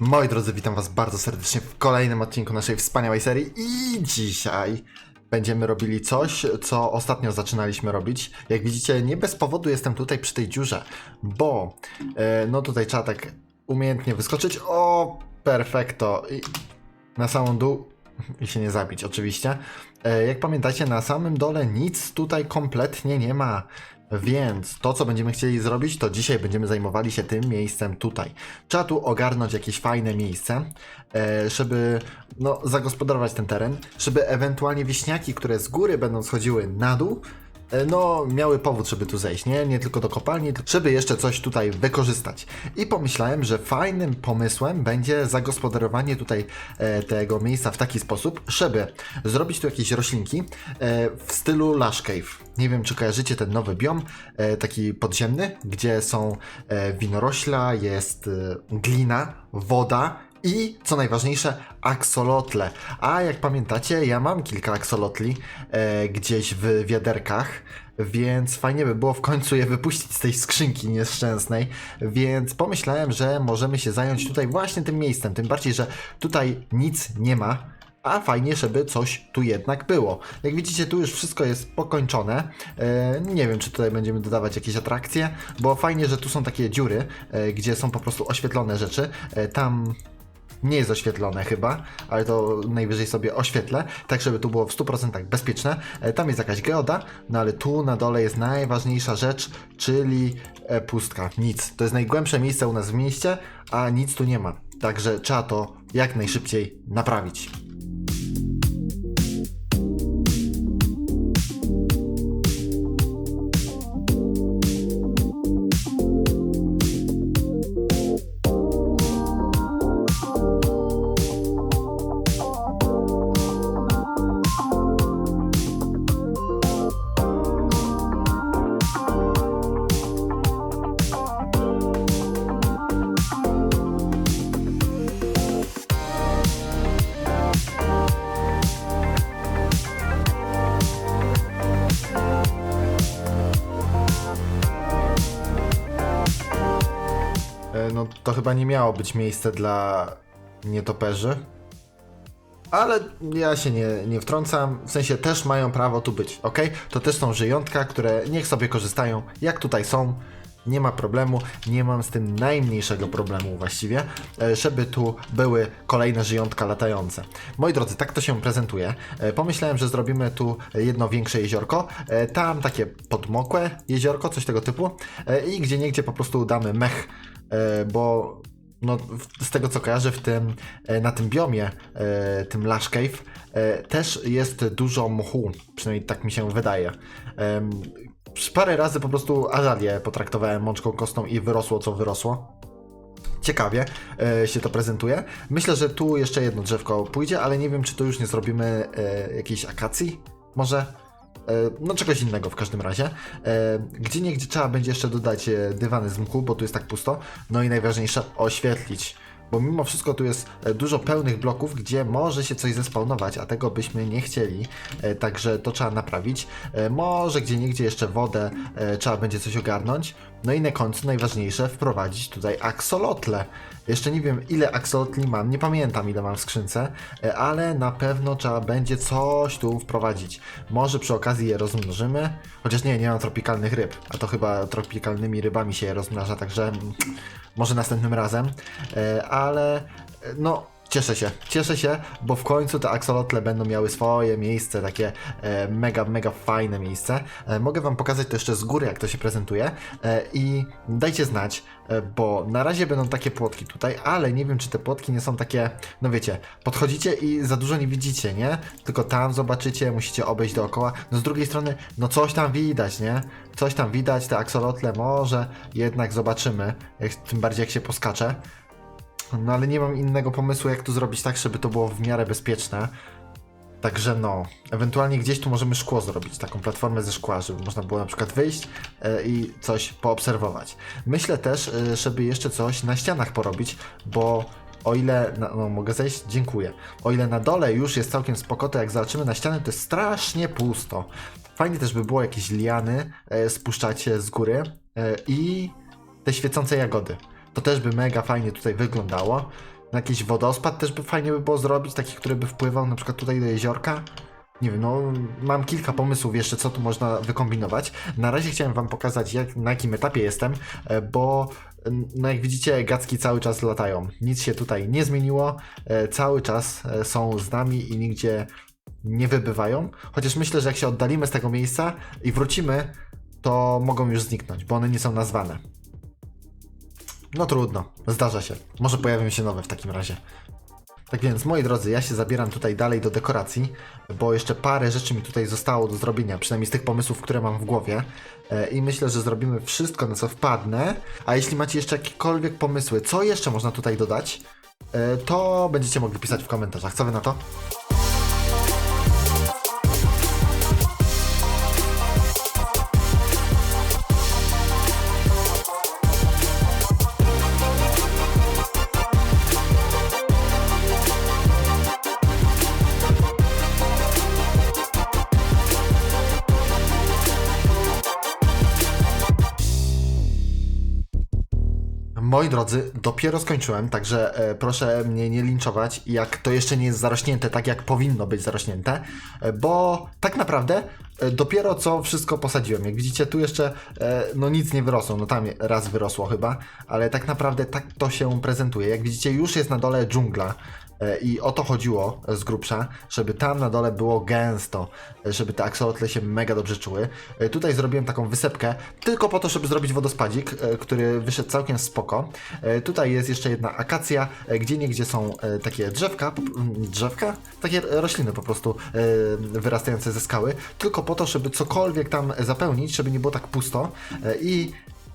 Moi drodzy, witam was bardzo serdecznie w kolejnym odcinku naszej wspaniałej serii i dzisiaj będziemy robili coś, co ostatnio zaczynaliśmy robić. Jak widzicie, nie bez powodu jestem tutaj przy tej dziurze, bo e, no tutaj trzeba tak umiejętnie wyskoczyć. O, perfekto. I na samą dół i się nie zabić, oczywiście. E, Jak pamiętacie, na samym dole nic tutaj kompletnie nie ma. Więc to, co będziemy chcieli zrobić, to dzisiaj będziemy zajmowali się tym miejscem tutaj. Trzeba tu ogarnąć jakieś fajne miejsce, e, żeby no, zagospodarować ten teren, żeby ewentualnie wieśniaki, które z góry będą schodziły na dół, no, miały powód, żeby tu zejść, nie? Nie tylko do kopalni, żeby jeszcze coś tutaj wykorzystać. I pomyślałem, że fajnym pomysłem będzie zagospodarowanie tutaj e, tego miejsca w taki sposób, żeby zrobić tu jakieś roślinki e, w stylu Lush Cave. Nie wiem, czy kojarzycie ten nowy biom, e, taki podziemny, gdzie są e, winorośla, jest e, glina, woda i co najważniejsze, aksolotle. A jak pamiętacie, ja mam kilka aksolotli e, gdzieś w wiaderkach, więc fajnie by było w końcu je wypuścić z tej skrzynki nieszczęsnej. Więc pomyślałem, że możemy się zająć tutaj właśnie tym miejscem. Tym bardziej, że tutaj nic nie ma. A fajnie, żeby coś tu jednak było. Jak widzicie, tu już wszystko jest pokończone. E, nie wiem, czy tutaj będziemy dodawać jakieś atrakcje, bo fajnie, że tu są takie dziury, e, gdzie są po prostu oświetlone rzeczy. E, tam nie jest oświetlone chyba, ale to najwyżej sobie oświetlę, tak żeby tu było w 100% bezpieczne. E, Tam jest jakaś geoda, no ale tu na dole jest najważniejsza rzecz, czyli e, pustka. Nic. To jest najgłębsze miejsce u nas w mieście, a nic tu nie ma. Także trzeba to jak najszybciej naprawić. To chyba nie miało być miejsce dla nietoperzy. Ale ja się nie, nie wtrącam, w sensie też mają prawo tu być, ok? To też są żyjątka, które niech sobie korzystają, jak tutaj są, nie ma problemu, nie mam z tym najmniejszego problemu właściwie, e, żeby tu były kolejne żyjątka latające. Moi drodzy, tak to się prezentuje. E, Pomyślałem, że zrobimy tu jedno większe jeziorko, e, tam takie podmokłe jeziorko, coś tego typu i gdzie niegdzie po prostu damy mech, bo no, z tego co kojarzę, w tym, e, na tym biomie, e, tym Lush Cave, e, też jest dużo mchu, przynajmniej tak mi się wydaje. Parę razy po prostu azalię potraktowałem mączką kostną i wyrosło co wyrosło. Ciekawie e, się to prezentuje. Myślę, że tu jeszcze jedno drzewko pójdzie, ale nie wiem, czy tu już nie zrobimy e, jakiejś akacji. Może? E, no czegoś innego w każdym razie. E, gdzie niegdzie trzeba będzie jeszcze dodać e, dywany z mchu, bo tu jest tak pusto. No i najważniejsze, oświetlić. Bo mimo wszystko tu jest dużo pełnych bloków, gdzie może się coś zespawnować, a tego byśmy nie chcieli. Także to trzeba naprawić. Może gdzie niegdzie jeszcze wodę trzeba będzie coś ogarnąć. No i na końcu najważniejsze wprowadzić tutaj aksolotle. Jeszcze nie wiem ile aksolotli mam, nie pamiętam ile mam w skrzynce, e, ale na pewno trzeba będzie coś tu wprowadzić. Może przy okazji je rozmnożymy, chociaż nie, nie mam tropikalnych ryb, a to chyba tropikalnymi rybami się je rozmnaża, także mm, może następnym razem, E, ale e, no Cieszę się, cieszę się, bo w końcu te aksolotle będą miały swoje miejsce, takie e, mega, mega fajne miejsce. E, mogę Wam pokazać to jeszcze z góry, jak to się prezentuje e, i dajcie znać, e, bo na razie będą takie płotki tutaj, ale nie wiem, czy te płotki nie są takie, no wiecie, podchodzicie i za dużo nie widzicie, nie? Tylko tam zobaczycie, musicie obejść dookoła. No z drugiej strony, no coś tam widać, nie? Coś tam widać, te aksolotle może jednak zobaczymy, jak, tym bardziej jak się poskacze. No ale nie mam innego pomysłu, jak tu zrobić tak, żeby to było w miarę bezpieczne. Także no, ewentualnie gdzieś tu możemy szkło zrobić, taką platformę ze szkła, żeby można było na przykład wyjść e, i coś poobserwować. Myślę też, e, żeby jeszcze coś na ścianach porobić, bo o ile, na, no mogę zejść? Dziękuję. O ile na dole już jest całkiem spoko, to jak zobaczymy na ściany, to jest strasznie pusto. Fajnie też by było jakieś liany e, spuszczać z góry e, i te świecące jagody. To też by mega fajnie tutaj wyglądało. Na jakiś wodospad też by fajnie by było zrobić, taki, który by wpływał na przykład tutaj do jeziorka. Nie wiem, no mam kilka pomysłów jeszcze, co tu można wykombinować. Na razie chciałem wam pokazać, jak, na jakim etapie jestem, e, bo no jak widzicie, gacki cały czas latają. Nic się tutaj nie zmieniło, e, cały czas e, są z nami i nigdzie nie wybywają. Chociaż myślę, że jak się oddalimy z tego miejsca i wrócimy, to mogą już zniknąć, bo one nie są nazwane. No trudno, zdarza się. Może pojawią się nowe w takim razie. Tak więc, moi drodzy, ja się zabieram tutaj dalej do dekoracji, bo jeszcze parę rzeczy mi tutaj zostało do zrobienia, przynajmniej z tych pomysłów, które mam w głowie. E, I myślę, że zrobimy wszystko, na co wpadnę. A jeśli macie jeszcze jakiekolwiek pomysły, co jeszcze można tutaj dodać, e, to będziecie mogli pisać w komentarzach. Co wy na to? Moi drodzy, dopiero skończyłem, także e, proszę mnie nie linczować, jak to jeszcze nie jest zarośnięte tak, jak powinno być zarośnięte, e, bo tak naprawdę e, dopiero co wszystko posadziłem. Jak widzicie, tu jeszcze no nic nie wyrosło, no tam raz wyrosło chyba, ale tak naprawdę tak to się prezentuje. Jak widzicie, już jest na dole dżungla. E, I o to chodziło z grubsza, żeby tam na dole było gęsto, e, żeby te aksolotle się mega dobrze czuły. E, Tutaj zrobiłem taką wysepkę tylko po to, żeby zrobić wodospadzik, który wyszedł całkiem spoko. Tutaj jest jeszcze jedna akacja, gdzie niegdzie są takie drzewka, po- m, drzewka? Takie rośliny po prostu wyrastające ze skały, tylko po to, żeby cokolwiek tam zapełnić, żeby nie było tak pusto i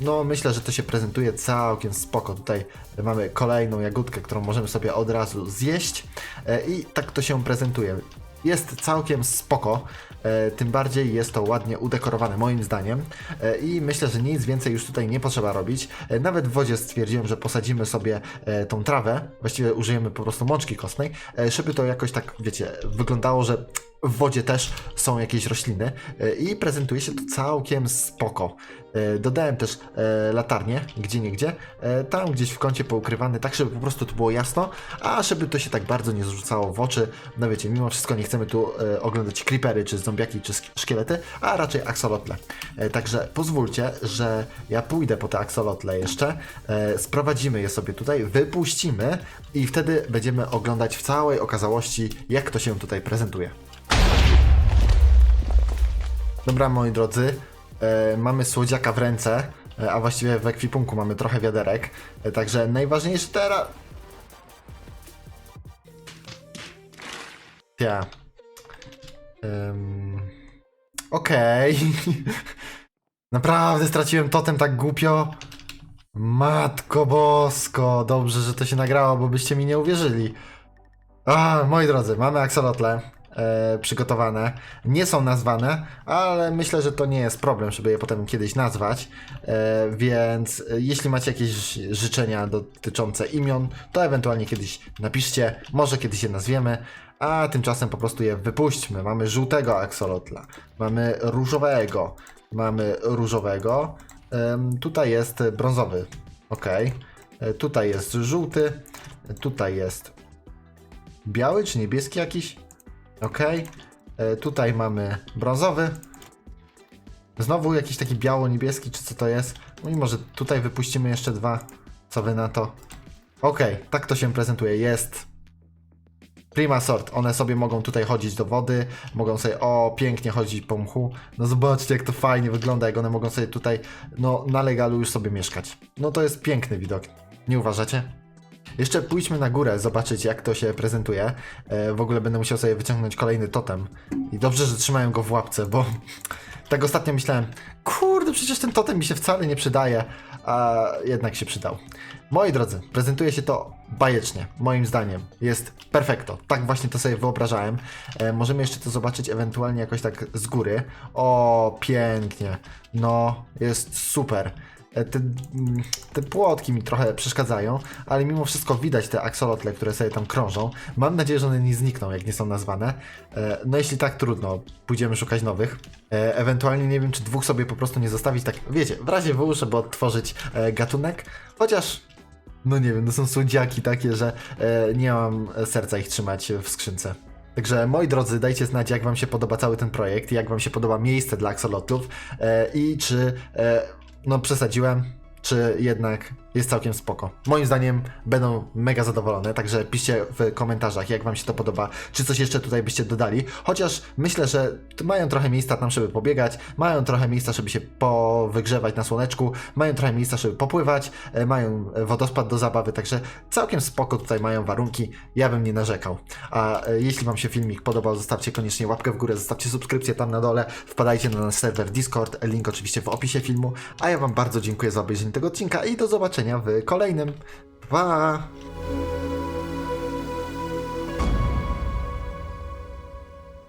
no, myślę, że to się prezentuje całkiem spoko. Tutaj mamy kolejną jagódkę, którą możemy sobie od razu zjeść e, i tak to się prezentuje. Jest całkiem spoko, e, tym bardziej jest to ładnie udekorowane moim zdaniem e, i myślę, że nic więcej już tutaj nie potrzeba robić. Nawet w wodzie stwierdziłem, że posadzimy sobie tą trawę, właściwie użyjemy po prostu mączki kostnej, żeby to jakoś tak, wiecie, wyglądało, że w wodzie też są jakieś rośliny e, i prezentuje się to całkiem spoko. E, Dodałem też e, latarnię, gdzie niegdzie, tam gdzieś w kącie poukrywany, tak żeby po prostu tu było jasno, a żeby to się tak bardzo nie zrzucało w oczy. No wiecie, mimo wszystko nie chcemy tu oglądać creepery, czy zombiaki, czy szkielety, a raczej aksolotle. Także pozwólcie, że ja pójdę po te aksolotle jeszcze, sprowadzimy je sobie tutaj, wypuścimy i wtedy będziemy oglądać w całej okazałości, jak to się tutaj prezentuje. Dobra, moi drodzy, e, mamy słodziaka w ręce, e, a właściwie w ekwipunku mamy trochę wiaderek, e, także najważniejsze teraz... Ja. Ym... Okej. Naprawdę straciłem totem tak głupio. Matko bosko, dobrze, że to się nagrało, bo byście mi nie uwierzyli. A, moi drodzy, mamy aksolotle e, przygotowane. Nie są nazwane, ale myślę, że to nie jest problem, żeby je potem kiedyś nazwać. E, więc e, jeśli macie jakieś życzenia dotyczące imion, to ewentualnie kiedyś napiszcie, może kiedyś je nazwiemy. A tymczasem po prostu je wypuśćmy. Mamy żółtego aksolotla, mamy różowego, mamy różowego. Tutaj jest brązowy. Ok. Tutaj jest żółty. Tutaj jest biały czy niebieski jakiś? Ok. Tutaj mamy brązowy. Znowu jakiś taki biało-niebieski, czy co to jest? No i może tutaj wypuścimy jeszcze dwa. Co wy na to? Ok, tak to się prezentuje. Jest. Prima sort. One sobie mogą tutaj chodzić do wody, mogą sobie, o, pięknie chodzić po mchu. No zobaczcie, jak to fajnie wygląda, jak one mogą sobie tutaj, no, na legalu już sobie mieszkać. No to jest piękny widok. Nie uważacie? Jeszcze pójdźmy na górę, zobaczyć jak to się prezentuje. E, w ogóle będę musiał sobie wyciągnąć kolejny totem. I dobrze, że trzymałem go w łapce, bo tak ostatnio myślałem, kurde, przecież ten totem mi się wcale nie przydaje, a jednak się przydał. Moi drodzy, prezentuje się to bajecznie, moim zdaniem. Jest perfekto. Tak właśnie to sobie wyobrażałem. E, możemy jeszcze to zobaczyć ewentualnie jakoś tak z góry. O, pięknie. No, jest super. E, Te, mm, te płotki mi trochę przeszkadzają, ale mimo wszystko widać te aksolotle, które sobie tam krążą. Mam nadzieję, że one nie znikną, jak nie są nazwane. E, No jeśli tak, trudno. Pójdziemy szukać nowych. E, Ewentualnie nie wiem, czy dwóch sobie po prostu nie zostawić tak, wiecie, w razie W, żeby odtworzyć gatunek. Chociaż no nie wiem, to są słodziaki takie, że nie mam serca ich trzymać w skrzynce. Także moi drodzy, dajcie znać, jak wam się podoba cały ten projekt, jak wam się podoba miejsce dla aksolotów e, i czy no przesadziłem, czy jednak jest całkiem spoko. Moim zdaniem będą mega zadowolone, także piszcie w komentarzach, jak wam się to podoba, czy coś jeszcze tutaj byście dodali. Chociaż myślę, że mają trochę miejsca tam, żeby pobiegać, mają trochę miejsca, żeby się powygrzewać na słoneczku, mają trochę miejsca, żeby popływać, e, mają e, wodospad do zabawy, także całkiem spoko tutaj mają warunki, ja bym nie narzekał. A e, jeśli wam się filmik podobał, zostawcie koniecznie łapkę w górę, zostawcie subskrypcję tam na dole, wpadajcie na nasz serwer Discord, link oczywiście w opisie filmu, a ja wam bardzo dziękuję za obejrzenie tego odcinka i do zobaczenia w kolejnym. Pa!